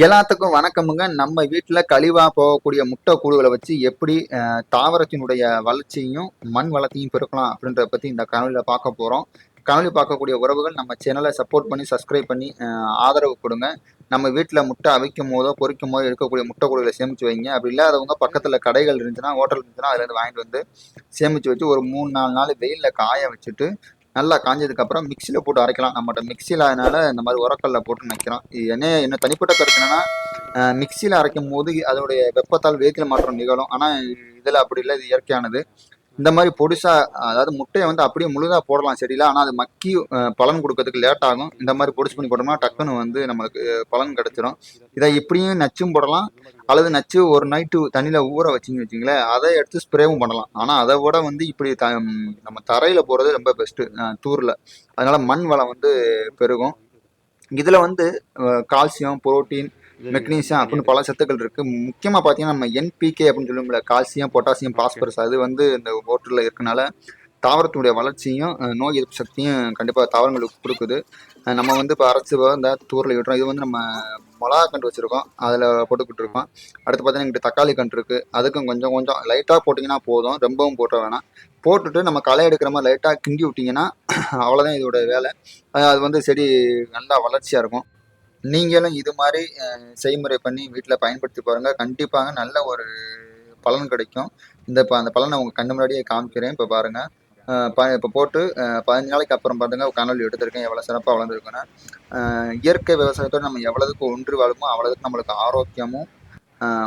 எல்லாத்துக்கும் வணக்கமுங்க. நம்ம வீட்டில் கழிவாக போகக்கூடிய முட்டை கூடுகளை வச்சு எப்படி தாவரத்தினுடைய வளர்ச்சியையும் மண் வளத்தையும் பெருக்கலாம் அப்படின்றத பற்றி இந்த கனவில் பார்க்க போகிறோம் கனவில் பார்க்கக்கூடிய உறவுகள் நம்ம சேனலை சப்போர்ட் பண்ணி சப்ஸ்கிரைப் பண்ணி ஆதரவு கொடுங்க. நம்ம வீட்டில் முட்டை அவிக்கும் போதோ பொரிக்கும் போதோ இருக்கக்கூடிய முட்டை கூடுகளை சேமித்து வைங்க. அப்படி இல்லாதவங்க பக்கத்தில் கடைகள் இருந்துச்சுன்னா ஹோட்டல் இருந்துச்சுன்னா அதுலேருந்து வாங்கிட்டு வந்து சேமித்து வச்சு ஒரு மூணு நாலு நாள் வெயிலில் காய வச்சுட்டு நல்லா காஞ்சதுக்கப்புறம் மிக்சியில் போட்டு அரைக்கலாம். நம்மகிட்ட மிக்சியில் அதனால இந்த மாதிரி உரக்கல்ல போட்டு நிற்கிறோம் என்ன என்ன தனிப்பட்ட கருத்து என்னன்னா மிக்சியில் அரைக்கும் போது அதோடைய வெப்பத்தால் வேதியியல் மாற்றம் நிகழும். ஆனால் இதில் அப்படி இல்லை. இது இயற்கையானது. இந்த மாதிரி பொடிசா அதாவது முட்டையை வந்து அப்படியே முழுதா போடலாம் செடியில் ஆனால் அது மக்கி பலன் கொடுக்கறதுக்கு லேட் ஆகும். இந்த மாதிரி பொடிச்சு பண்ணி போட்டோம்னா டக்குன்னு வந்து நம்மளுக்கு பலன் கிடைச்சிரும். இதை இப்படியும் நச்சும் போடலாம். அல்லது நச்சு ஒரு நைட்டு தண்ணியில் ஊற வச்சிங்க வச்சிங்களேன் அதை எடுத்து ஸ்ப்ரேவும் பண்ணலாம். ஆனால் அதை விட வந்து இப்படி த நம்ம தரையில் போகிறது ரொம்ப பெஸ்ட்டு தூரில். அதனால மண் வளம் வந்து பெருகும். இதில் வந்து கால்சியம் புரோட்டீன் மெக்னீசியம் அப்படின்னு பல சத்துக்கள் இருக்குது முக்கியமாக பார்த்தீங்கன்னா நம்ம என்பிகே அப்படின்னு சொல்லுவோம்ல கால்சியம் பொட்டாசியம் பாஸ்பரஸ். அது வந்து இந்த ஓட்டரில் இருக்கனால தாவரத்தினுடைய வளர்ச்சியும் நோய் எதிர்ப்பு சக்தியும் கண்டிப்பாக தாவரங்களுக்கு கொடுக்குது. நம்ம வந்து இப்போ அரைச்சி இந்த தூரில் விட்டுறோம் இது வந்து நம்ம மிளகா கண்டு வச்சுருக்கோம். அதில் போட்டுக்கிட்டு இருக்கோம் அடுத்து பார்த்தீங்கன்னா எங்கிட்ட தக்காளி கன்று இருக்குது அதுக்கும் கொஞ்சம் கொஞ்சம் லைட்டாக போட்டிங்கன்னா போதும். ரொம்பவும் போட்ட வேணாம். போட்டுட்டு நம்ம களை எடுக்கிற மாதிரி லைட்டாக கிண்டி விட்டிங்கன்னா அவ்வளோதான் இதோட வேலை. அது வந்து செடி நல்லா வளர்ச்சியாக இருக்கும். நீங்களும் இது மாதிரி செய்முறை பண்ணி வீட்டில் பயன்படுத்தி பாருங்கள் கண்டிப்பாக நல்ல ஒரு பலன் கிடைக்கும். இந்த இப்போ அந்த பலனை உங்கள் கண்ணு முன்னாடியே காமிக்கிறேன். இப்போ பாருங்கள் ப இப்போ போட்டு பதினஞ்சு நாளைக்கு அப்புறம் பாருங்க கனல் எடுத்திருக்கேன். எவ்வளோ சிறப்பாக வளர்ந்துருக்குன்னா இயற்கை விவசாயத்தோடு நம்ம எவ்வளவுக்கு ஒன்று வாழுமோ அவ்வளவுக்கு நம்மளுக்கு ஆரோக்கியமும்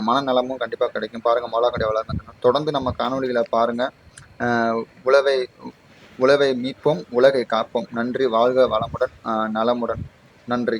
மனநலமும் கண்டிப்பாக கிடைக்கும். பாருங்கள் மிளகா கடை வளர்ந்துக்கணும் தொடர்ந்து நம்ம காணொலிகளை பாருங்கள் உழவை உழவை மீட்போம் உலகை காப்போம். நன்றி. வாழ்க வளமுடன் நலமுடன். நன்றி.